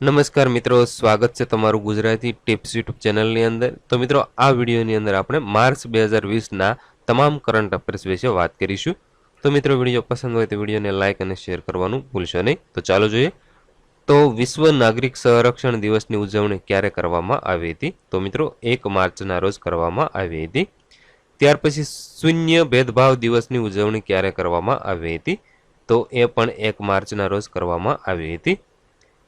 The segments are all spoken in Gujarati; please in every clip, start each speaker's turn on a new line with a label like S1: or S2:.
S1: નમસ્કાર મિત્રો, સ્વાગત છે તમારું ગુજરાતી ટિપ્સ યુટ્યુબ ચેનલની અંદર. તો મિત્રો, આ વિડીયોની અંદર આપણે માર્ચ બે હજાર વીસના તમામ કરંટ અફેર્સ વિશે વાત કરીશું. તો મિત્રો, વીડિયો પસંદ હોય તો વિડીયોને લાઇક અને શેર કરવાનું ભૂલશો નહીં. તો ચાલો જોઈએ. તો વિશ્વ નાગરિક સંરક્ષણ દિવસની ઉજવણી ક્યારે કરવામાં આવી હતી? તો મિત્રો, એક માર્ચના રોજ કરવામાં આવી હતી. ત્યાર પછી શૂન્ય ભેદભાવ દિવસની ઉજવણી ક્યારે કરવામાં આવી હતી? તો એ પણ એક માર્ચના રોજ કરવામાં આવી હતી.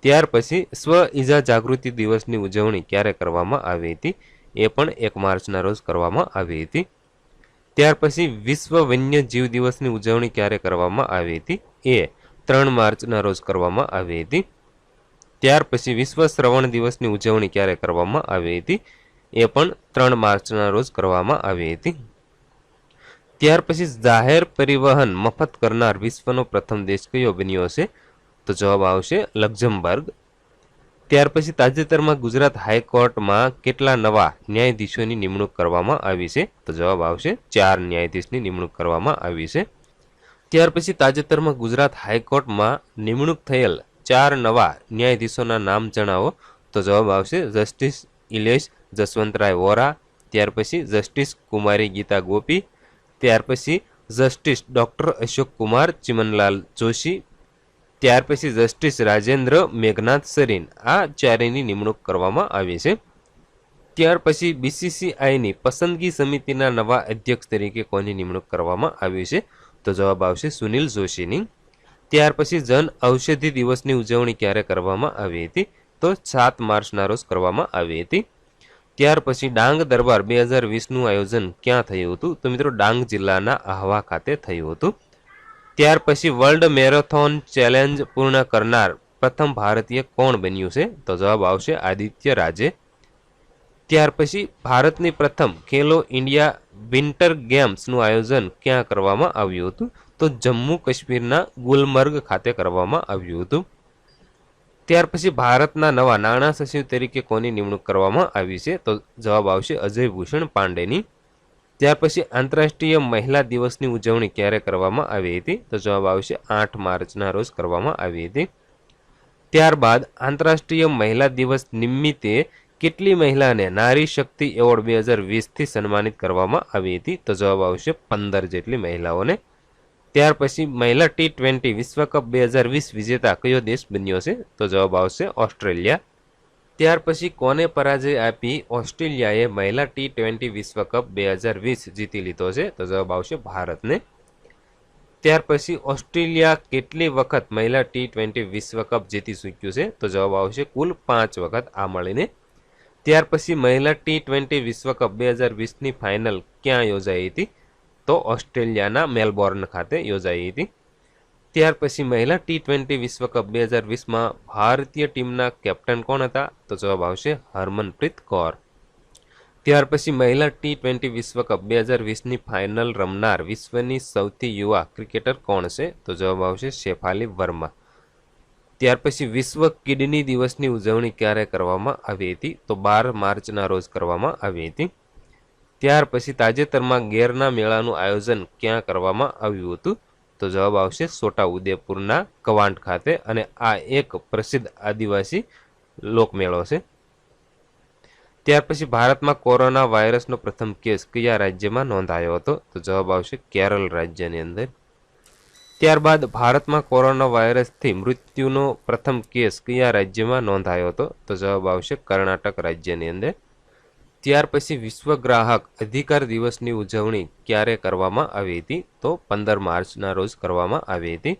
S1: ત્યાર પછી સ્વ ઈજા જાગૃતિ દિવસની ઉજવણી ક્યારે કરવામાં આવી હતી એ પણ એક માર્ચના રોજ કરવામાં આવી હતી. ત્યાર પછી વિશ્વ વન્ય જીવ દિવસની ઉજવણી ક્યારે કરવામાં આવી હતી એ ત્રણ માર્ચના રોજ કરવામાં આવી હતી. ત્યાર પછી વિશ્વ શ્રવણ દિવસની ઉજવણી ક્યારે કરવામાં આવી હતી એ પણ ત્રણ માર્ચના રોજ કરવામાં આવી હતી. ત્યાર પછી જાહેર પરિવહન મફત કરનાર વિશ્વનો પ્રથમ દેશ કયો બન્યો છે તો જવાબ આવશે લક્ઝમબર્ગ. ત્યાર પછી તાજેતરમાં ગુજરાત હાઈકોર્ટમાં કેટલા નવા ન્યાયાધીશોની નિમણૂક કરવામાં આવી છે? તો જવાબ આવશે ચાર ન્યાયાધીશની નિમણૂક કરવામાં આવી છે. ત્યાર પછી તાજેતરમાં ગુજરાત હાઈકોર્ટમાં નિમણૂક થયેલ ચાર નવા ન્યાયાધીશોના નામ જણાવો. તો જવાબ આવશે જસ્ટિસ ઇલેશ જસવંતરાય વોરા, ત્યાર પછી જસ્ટિસ કુમારી ગીતા ગોપી, ત્યાર પછી જસ્ટિસ ડૉક્ટર અશોક કુમાર, ચિમનલાલ જોશી ત્યાર પછી જસ્ટિસ રાજેન્દ્ર મેઘનાથ સરીન આ ચારેની નિમણૂક કરવામાં આવી છે. ત્યાર પછી બીસીસીઆઈની પસંદગી સમિતિના નવા અધ્યક્ષ તરીકે કોની નિમણૂક કરવામાં આવી છે? તો જવાબ આવશે સુનિલ જોશીની. ત્યાર પછી જન ઔષધિ દિવસની ઉજવણી ક્યારે કરવામાં આવી હતી? તો સાત માર્ચના રોજ કરવામાં આવી હતી. ત્યાર પછી ડાંગ દરબાર બે હજાર વીસનું આયોજન ક્યાં થયું હતું? તો મિત્રો ડાંગ જિલ્લાના આહવા ખાતે થયું હતું. ત્યાર પછી વર્લ્ડ મેરેથોન ચેલેન્જ પૂર્ણ કરનાર પ્રથમ ભારતીય કોણ બન્યું છે? તો જવાબ આવશે આદિત્ય રાજે. ત્યાર પછી ભારતની પ્રથમ ખેલો ઇન્ડિયા વિન્ટર ગેમ્સનું આયોજન ક્યાં કરવામાં આવ્યું હતું? તો જમ્મુ કાશ્મીરના ગુલમર્ગ ખાતે કરવામાં આવ્યું હતું. ત્યાર પછી ભારતના નવા નાણાં સચિવ તરીકે કોની નિમણૂક કરવામાં આવી છે? તો જવાબ આવશે અજય ભૂષણ પાંડેની. ત્યાર પછી આંતરરાષ્ટ્રીય મહિલા દિવસની ઉજવણી ક્યારે કરવામાં આવી હતી? તો જવાબ આવશે આઠ માર્ચના રોજ કરવામાં આવી હતી. ત્યારબાદ આંતરરાષ્ટ્રીય મહિલા દિવસ નિમિત્તે કેટલી મહિલાને નારી શક્તિ એવોર્ડ બે હજાર વીસથી સન્માનિત કરવામાં આવી હતી? તો જવાબ આવશે પંદર જેટલી મહિલાઓને. ત્યાર પછી મહિલા ટી ટ્વેન્ટી વિશ્વકપ બે હજાર વીસ વિજેતા કયો દેશ બન્યો છે? તો જવાબ આવશે ઓસ્ટ્રેલિયા. ત્યાર પછી કોને પરાજય આપી ઓસ્ટ્રેલિયાએ મહિલા ટી ટ્વેન્ટી વિશ્વકપ બે હજાર વીસ જીતી લીધો છે? તો જવાબ આવશે ભારતને. ત્યાર પછી ઓસ્ટ્રેલિયા કેટલી વખત મહિલા ટી ટ્વેન્ટી વિશ્વકપ જીતી ચૂક્યું છે? તો જવાબ આવશે કુલ પાંચ વખત આ મળીને. ત્યાર પછી મહિલા ટી ટ્વેન્ટી વિશ્વકપ બે હજાર વીસની ફાઇનલ ક્યાં યોજાઈ હતી? તો ઓસ્ટ્રેલિયાના મેલબોર્ન ખાતે યોજાઈ હતી. ત્યાર પછી મહિલા ટી ટ્વેન્ટી વિશ્વકપ બે હજાર વીસમાં ભારતીય ટીમના કેપ્ટન કોણ હતા? તો જવાબ આવશે હરમનપ્રીત કૌર. ત્યાર પછી મહિલા ટી ટ્વેન્ટી વિશ્વકપ બે હજાર વીસની ફાઇનલ રમનાર વિશ્વની સૌથી યુવા ક્રિકેટર કોણ છે? તો જવાબ આવશે શેફાલી વર્મા. ત્યાર પછી વિશ્વ કિડની દિવસની ઉજવણી ક્યારે કરવામાં આવી હતી? તો બાર માર્ચના રોજ કરવામાં આવી હતી. ત્યાર પછી તાજેતરમાં ગેરના મેળાનું આયોજન ક્યાં કરવામાં આવ્યું હતું? તો જવાબ આવશે છોટાઉદેપુરના કવાંટ ખાતે અને આ એક પ્રસિદ્ધ આદિવાસી લોકમેળો છે. ત્યાર પછી ભારતમાં કોરોના વાયરસનો પ્રથમ કેસ કયા રાજ્યમાં નોંધાયો હતો? તો જવાબ આવશે કેરળ રાજ્યની અંદર. ત્યારબાદ ભારતમાં કોરોના વાયરસથી મૃત્યુનો પ્રથમ કેસ કયા રાજ્યમાં નોંધાયો હતો? તો જવાબ આવશે કર્ણાટક રાજ્યની અંદર. ત્યાર પછી વિશ્વ ગ્રાહક અધિકાર દિવસની ઉજવણી ક્યારે કરવામાં આવી હતી તો પંદર માર્ચના રોજ કરવામાં આવી હતી.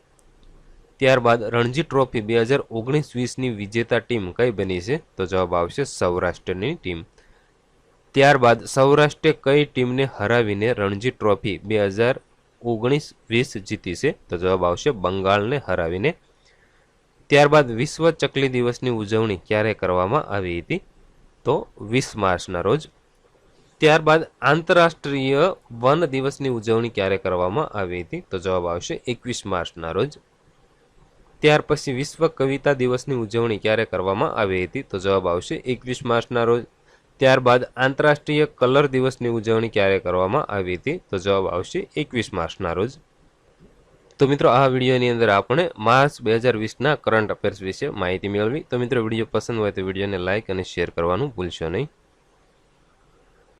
S1: ત્યારબાદ રણજી ટ્રોફી બે હજાર ઓગણીસ વીસની વિજેતા ટીમ કઈ બની છે? તો જવાબ આવશે સૌરાષ્ટ્રની ટીમ. ત્યારબાદ સૌરાષ્ટ્રે કઈ ટીમને હરાવીને રણજી ટ્રોફી બે હજાર ઓગણીસ વીસ જીતી છે? તો જવાબ આવશે બંગાળને હરાવીને. ત્યારબાદ વિશ્વ ચકલી દિવસની ઉજવણી ક્યારે કરવામાં આવી હતી? તો વીસ માર્ચના રોજ. ત્યારબાદ આંતરરાષ્ટ્રીય વન દિવસની ઉજવણી ક્યારે કરવામાં આવી હતી? તો જવાબ આવશે એકવીસ માર્ચના રોજ. ત્યાર પછી વિશ્વ કવિતા દિવસની ઉજવણી ક્યારે કરવામાં આવી હતી? તો જવાબ આવશે એકવીસ માર્ચના રોજ. ત્યારબાદ આંતરરાષ્ટ્રીય કલર દિવસની ઉજવણી ક્યારે કરવામાં આવી હતી? તો જવાબ આવશે એકવીસ માર્ચના રોજ. તો મિત્રો, આ વિડીયોની અંદર આપણે માર્ચ બે હજાર વીસના કરંટ અફેર્સ વિશે માહિતી મેળવી. તો મિત્રો, વીડિયો પસંદ હોય તો વિડીયોને લાઇક અને શેર કરવાનું ભૂલશો નહીં.